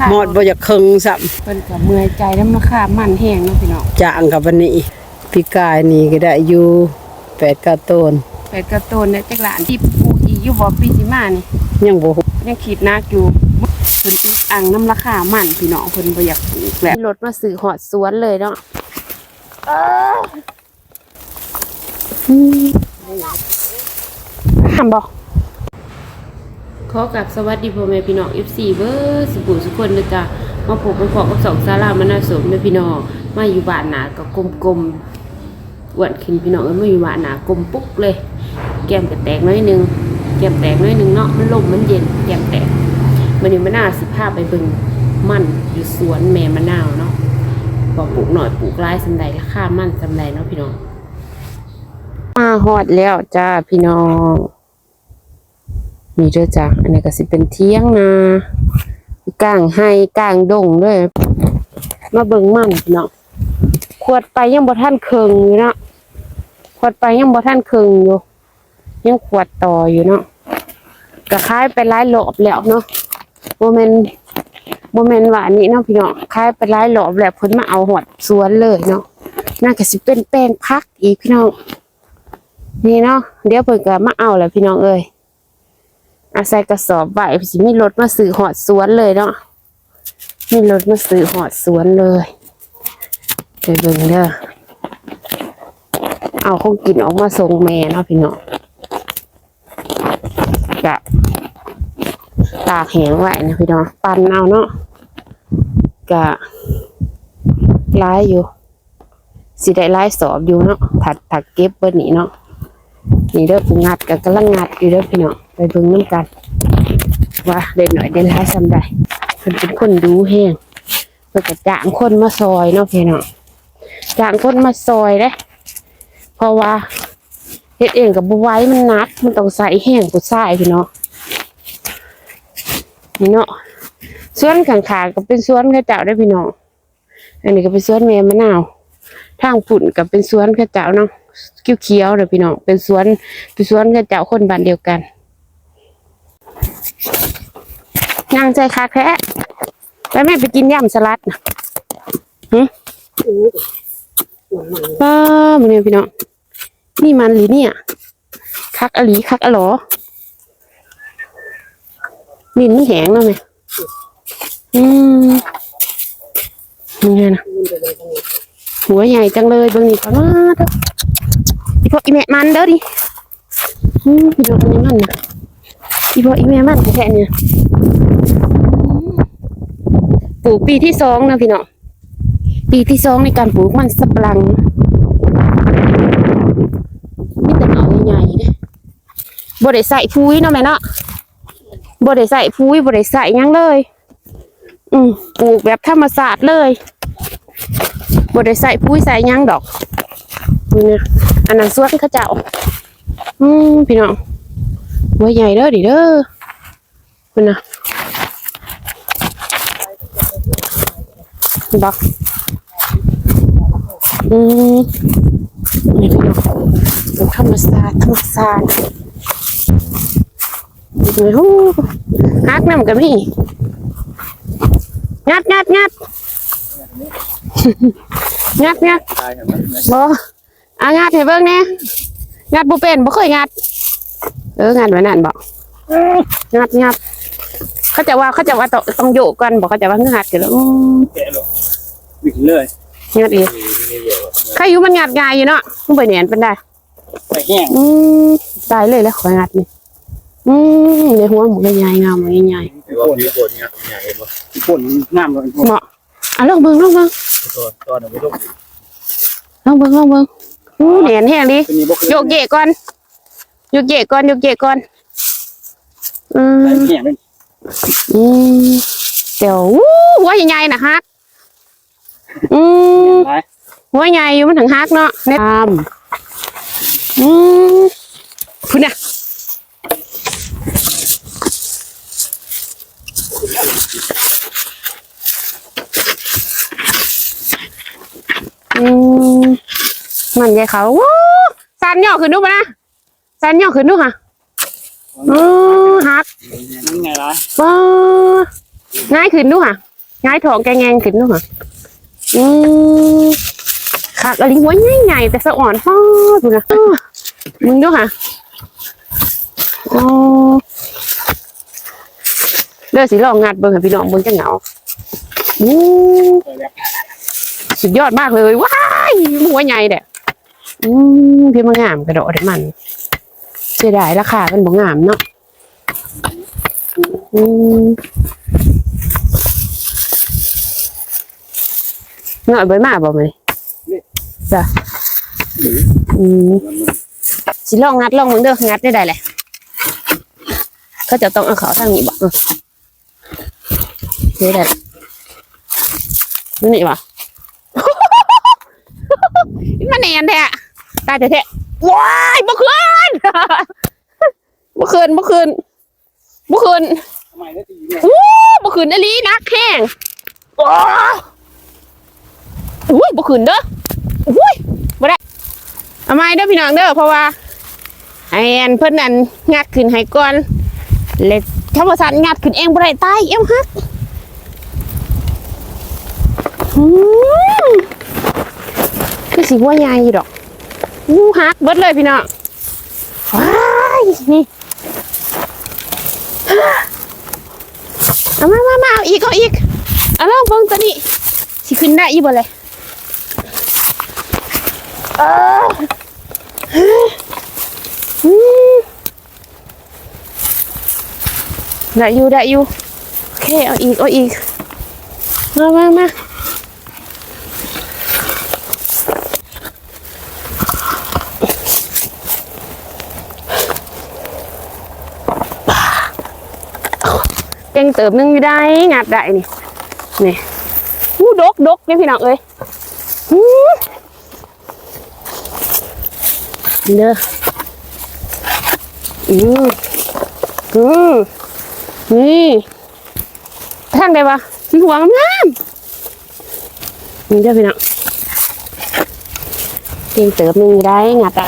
ค่ะหมดบ่อยากคึงซ้เพิ่นก็เมื่อยใจน้ำราคามันแห้งเนาะพี่น้องำจางกับวันนี้พี่กายนี่ก็ได้อยู่แปดเก้าต้นไปกระตูนเนี่ยจักหลานที่ปลูกอีกอยู่บ่ปีสิมานี่ยังบ่ฮู้ยังคิดนักอยู่เพิ่นอึกอังน้ำราคามันพี่น้องเพิ่นบ่อยากปลูกแล้วรถมาซื้อหอดสวนเลยเนาะทำบ่ ขอกับสวัสดีพ่อแม่พี่น้อง FC เบอร์สุขุสุคนนะจ๊ะมาพบมาพอกับสองสารามานาสมเด้อพี่น้องมาอยู่บ้านหนาก็กลมๆอ้วนขึ้นพี่น้องเอ้ยมาอยู่บ้านหนากลมปุ๊กเลย แก้มก็แตกน้อยนึงแก้มแตกน้อยนึงเนาะมันลมมันเย็นแก้มแตกมันนี่มะนาวสิพาไปบิ่งมันอยู่สวนแม่มะนาวเนาะบอกปลูกหน่อยปลูกหลายสำใดราคามันสำใดเนาะพี่น้องมาฮอดแล้วจ้าพี่น้อง นี่เด้อจ้าอันนี้ก็สิเป็นเที่ยงนากลางให้กลางดงด้วย มาเบิ่งมันพี่น้องขวดไปยังบ่ทันเคิงอยู่เนาะขวดไปยังบ่ท่านเครึ่งอยู่ ยังขวดต่ออยู่เนาะก็คล้ายไปหลายรอบแล้วเนาะโมเมนโมเมนว่านนี้เนาะพี่น้องคล้ายไปหลายรอบแล้วพิ่นมาเอาหอดสวนเลยเนาะน่าก็สิเป็นแป้งพักอีกพี่น้องนี่เนาะเดี๋ยวเพิ่นก็มาเอาแหละพี่น้องเอ้ย อาใส่กระสอบไว้สิมีรถมาซื้อหอดสวนเลยเนาะมีรถมาซื้อหอดสวนเลยไปเบิ่งเด้อเอาของกินออกมาส่งแม่เนาะพี่น้องกะตากแห้งไว้นะพี่น้องปั่นเอาเนาะกะร้ายอยู่สิได้ร้ายสอบอยู่เนาะถัดถัดเก็บเบิดนี่เนาะ นี่เด้องัดกับกำลังงัดอยู่เด้อพี่น้องไปเบิ่งน้ำกัน ว่าเด่นหน่อยเด่นร้ายซำใดเพิ่นเป็นคนดูแห้งเพิ่นก็จ้างคนมาซอยเนาะพี่น้องจ้างคนมาซอยเด้เพราะว่าเฮ็ดเองกับบัวไว้มันนักมันต้องใส่แห้งกุดใส่พี่เนาะนี่เนาะสวนขางๆก็เป็นสวนข้าเจ้าได้พี่น้องอันนี้ก็เป็นสวนแม่มะนาว ทางปุ่นก็เป็นสวนข้าเจ้าเนาะ เขียวๆเด้อพี่น้องเป็นสวนเป็นสวนข้าวเจ้าคนบ้านเดียวกันนางใจคักแท้แล้วแม่ไปกินยำสลัดนะหึป้ามันเนี่ยพี่น้องนี่มันหรือเนี่ย คักอะหลีคักอะหรอดินมันแข็งแล้วไหมอืมนี่ไงนะ หัวใหญ่จังเลยเบางนี่ก่อนมาเด้ออีพวกอีแม่มันเด้อดิอืมพี่องอันนี้มันนะอีพวกอีแม่มันแค่เนี่ยปลูกปีที่สองนะพี่น้องปีที่สองในการปลูกมันสับปะหลังมีแต่เอาใหญ่ๆเด้บ่ได้ใส่พุ้ยเนาะแม่เนาะบ่ได้ใส่พุ้ยบ่ได้ใส่ยังเลย อืมปลูกแบบธรรมศาสตร์เลย บ่ได้ใส่พุ้ยใส่หยังดอกนี่นะอันนั้นสวนเขาเจ้า อืมพี่น้องหัวใหญ่เด้อดิเด้อคุณนะบักอืมนี่พี่น้องดูธรรมศาสตร์ธรรมศาสตร์นี่ฮู้ฮักน้ำกับพี่งัดงัดงัด งัดงัดบ่อะงัดให้เบิ่งแหน่งัดบ่เป็นบ่เคยงัด เอองัดไว้นั่นบ่งัดงัดเขาจะว่าเขาจะว่าต้องต้องโยกกันบ่เขาจะว่างัดกันแล้วอืมแกะหรอวิ่งเลยงัดอีกใครอยู่มันงัดง่ายอยู่เนาะมึงไปเนียนเป็นได้ไปแห้งอืมตายเลยแล้วของัดนี่อืมในหัวหมูใหญ่ๆงามหมูใหญ่ไอ้คนนี้คนเนี่ยใหญ่เห็นปะคนงามเลยๆเหมาะอะลองเบิ่งลองเบิ่ง ตัวตัวหนึ่งไม่ต้องลองเบิ่งลองเบิ่งอู้แหนนแห้งดิตัวนี้บกโยกเยะก่อนโยกเยะก่อนโยกเยะก่อนอืมแห้งเลยอืมเดี๋ยวอู้หัวใหญ่ๆนะฮักอืมไปหัวใหญ่อยู่มันถึงฮักเนาะเนี่ยตามอืมพุ่นน่ะ อืมมันใหญ่เขาวู้สันย่อขึ้นดูปะนะสันย่อขึ้นดูค่ะอือฮักนั่นไงล่ะว้าง่ายขึ้นดูค่ะง่ายท้องแกแงงขึ้นเนาะค่ะอืมคักอะไรหัวใหญ่ๆแต่สะอ่อนฮอดดูนะอ้อมึงดูค่ะอ๋อเด้อสิลองงัดเบิ่งให้พี่น้องเบิ่งจังเหงาอู้ สุดยอดมากเลยว้ายหัวใหญ่เด้ออืมพี่มันงามกระโดดให้มัน เสียดายราคามันบ่งามเนาะอืมเงาะใบมาบ่มานี่จ้ะอืมสิลองงัดลองมึงเด้องัดได้ได้แหละก็จะต้องเอาเขาทางนี้บ่เออนี่ได้นี่นี่บ่ แนนแท้ตายแท้ว้ายบ่คืนบ่คืนบ่คืนบ่คืนทำไมได้ตีเนี่ยอู้บ่คืนอลีนักแห้งโอ้อุ้ยบ่คืนเด้ออุ้ยบ่ได้เอาไม้เด้อพี่น้องเด้อเพราะว่าไอ้อันเพิ่นนั่นงัดขึ้นให้ก่อนเล็กธรรมศาสตร์งัดขึ้นเองบ่ได้ตายเอ็มฮักอืม คือสิว่าใหญ่ดอกอู้ฮักเบิดเลยพี่น้องว้ายนี่เอามามามาเอาอีกเอาอีกเอาลองเบิ่งตัวนี้สิขึ้นได้อีบ่เลยเออได้อยู่ได้อยู่โอเคเอาอีกเอาอีกมามามาเก่งเติบหนึงอยู่ได้งัดได้นี่นี่อู้ดกดกเนี่ยพี่น้องเอ้ยอู้เด้ออืออือนี่ทางใดวะสีหัวงามนี่เด้อพี่น้องเก่งเติบหนึงอยู่ได้งัดได้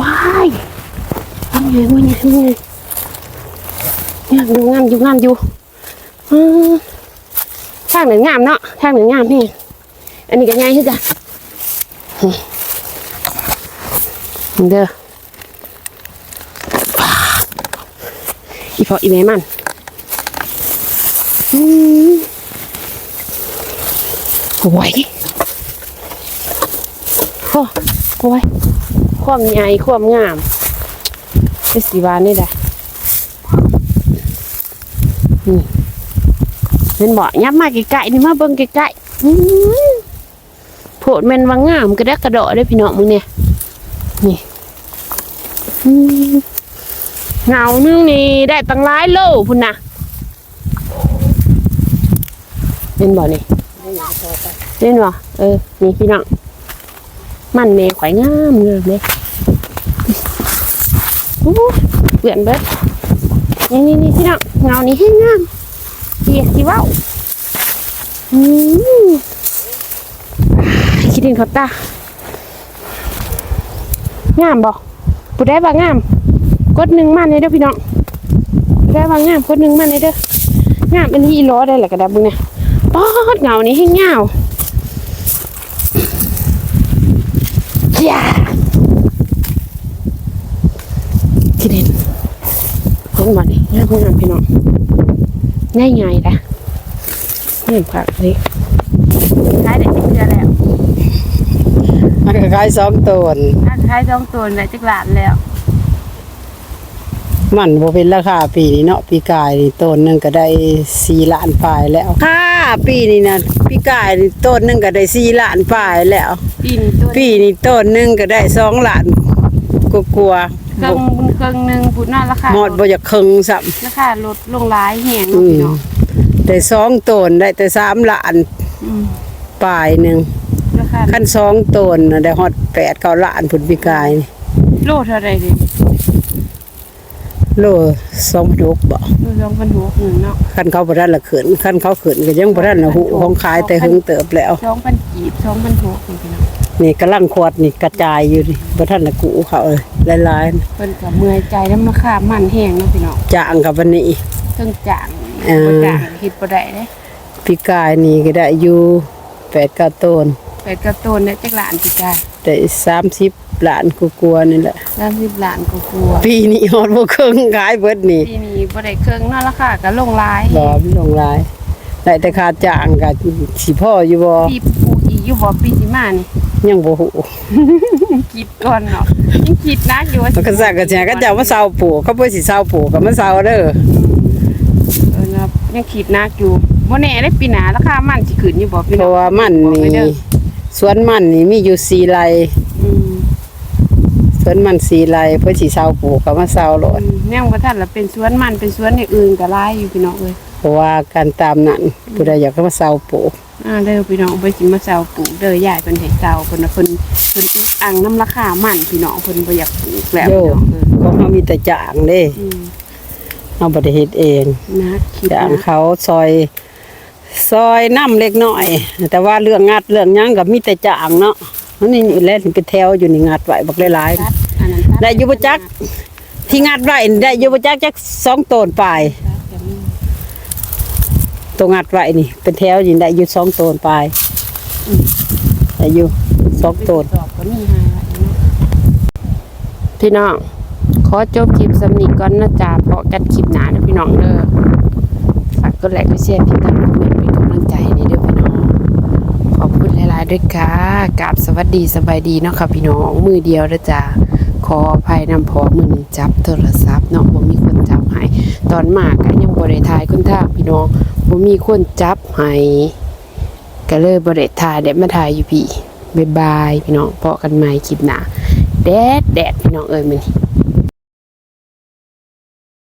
ว้ายทำ ไงวะเนี่ยทำไงงามอยู่งามอยู่งามอยู่อืมทางหนึ่งงามเนาะทางหนึ่งงามนี่อันนี้ก็ง่ายที่จะเด้ออีพออีเมมันโอ้ยโอ้ยความใหญ่ความงาม เป็นสีวานนี่แหละนี่เห็นบ่ยับมาไกลๆนี่มาเบิ่งไกลๆโผดแมนว่างามกระดกกระโดดเด้พี่น้องมึงเนี่ยนี่อื้อเงานึงนี่ได้ตั้งหลายโลพุ่นนะเห็นบ่นี่เห็นบ่เออนี่พี่น้องมันแม่ข่อยงามงามเลย เปลี่ยนเบิดนี่นี่นี่พี่น้องเงานี้ให้งามเกียสิเว้าอืมคิดถึงเขาตางามบ่ปูได้บ่างงาม กดหนึ่งมันเลยเด้อพี่น้องได้บ่างงามกดหนึ่งมันเลยเด้องามอันนี้อีล้อได้แหละกระดับมึงเนี่ยป๊อดเงานี้ให้เงาจ้าที่เด่นเพิ่งมาดิงามงามพี่น้องง่ายง่ายๆนะนี่ผักนี่ขายได้จักเดือนแล้วมันก็ขายสองตนขายสองตัวได้จักหลานแล้ว มันบ่เป็นราคาปีนี้เนาะปีกายนี่ต้นหนึงก็ได้สี่ล้านปลายแล้วค่าปีนี้นะปีกายนี่ต้นหนึงก็ได้สี่ล้านปลายแล้ว ปีนตัวปีนี้ต้นหนึงก็ได้สองล้านกลัวเครื่องเค รื่องหนึ่งพูดน่าราคาๆหมดบ่อยากครึ่งซ้ํราคาลดลงหลายแหงอืเนาะมพี่น้องได้สองต้นได้แต่สามล้านอืมปลายหนึงราคาคันสองต้นน่ะได้ฮอดแปดเก้าล้านพุ่นปีกายนี่โลเท่าไหรดิโลสองยกบ่โลสองพันหกหนึ่งเนาะคันเขาบ่ทันละขืนคันเขาขืนก็ยังบ่ทันละหูของขายแต่หึงเติบแล้ว สองพันกีบสองพันหกนี่พี่น้อง นี่กำลังขวดนี่กระจายอยู่นี่บ่ทันละกูเขาเอ้ยหลายๆนะเพิ่นก็เมื่อยใจแล้วมาค่ามันแห้งเนาะพี่น้องจางกับวันนี้เทั้งจางเออ บ่จางเฮ็ดบ่ได้เด้พี่กายนี่ก็ได้อยู่แปดเก้าต้นเป็ดกระโตนเนี่ยจักหลานพี่จ้าได้สามสิบล้านกูกลัวๆนี่แหละ30หลานก็กลัวปีนี้ฮอดบ่ครึ่งขายเบิดนี่ปีนี้บ่ได้เครื่องเนาะราคาก็ลงหลายบ่มีลงหลายได้แต่ค่าจ้างก็สิพ่ออยู่บ่ปีปลูกอีกอยู่บ่ปีสิมานี่ ยังบ่ฮู้คิดก่อนเนาะยังคิดนักอยู่ว่ามันก็ซักก็แจก็เจ้ามาเซาปลูกเขาบ่สิเซาปลูกก็มาเซาเด้อเออนะยังคิดนักอยู่บ่แน่ได้ปีหน้าราคามันสิขึ้นอยู่บ่พี่เพน้องราะว่ามันบอกไว้เด้นี่อสวนมันนี่มีอยู่สี่ไร่อืมสวนมันสี่ไร่เพิ่นสิเซาปลูกก็มาเซาโลดยังบ่ทันละเป็นสวนมันเป็นสวนอย่างอื่นก็หลายอยู่พี่น้องเอ้ยเพราะว่าการตามนั้นผู้ใดอยากเข้ามาเซาปลูก อ่าเด้อพี่น้องเพิ่นสิมาเซาปลูกเด้อยายเพิ่นให้เซาเพิ่นน่ะเพิ่นเพิ่นอุดอังน้ำราคามันพี่น้องเพิ่นบ่อยากปลูกแล้วโยพี่น้องเออของเขามีแต่จ้างเด้อืมเอาบ่ได้เฮ็ดเองนักคิดจ้างนะเขาซอย ซอยน้ำเล็กน้อย แต่ว่าเรื่องงัดเรื่องหยังก็มีแต่จ้างเนาะมันนี่แหละเป็นแถวอยู่นี่งัดไว้บักหลายตัดอันนั้นตัๆได้อยู่บ่จักที่งัดไว้นี่ได้อยู่บ่จักจักสองต้นปลาย ตัดก็มี ตัวงัดไว้นี่ เป็นแถวยู่ได้อยู่สองต้นปลายได้อยู่สองต้นพี่น้องขอจบคลิปสำนีก่อนนะจ๊ะเพราะกันคลิปหนานะพี่น้องเด้อฝากกดไลค์กดแชร์ติดตามคอมเมนต์เป็นกำลังใจให้เด้อพี่น้อง ขอบคุณหลาย ๆ ด้วยค่ะกราบสวัสดีสบายดีเนาะค่ะพี่น้องมือเดียวนะจ๊ะขออภัยนำพอมือหนึ่งจับโทรศัพท์เนาะบ่มีคนจับให้ตอนมากก็ยังบ่ได้ถ่ายคนทาพี่น้อง บ่มีคนจับให้ก็เลยบ่ได้ถ่ายเด็ดมาถ่ายอยู่พี่บ๊ายบายพี่น้องพบกันใหม่คลิปหน้าแดดแดดพี่น้องเอ้ยมื้อนี้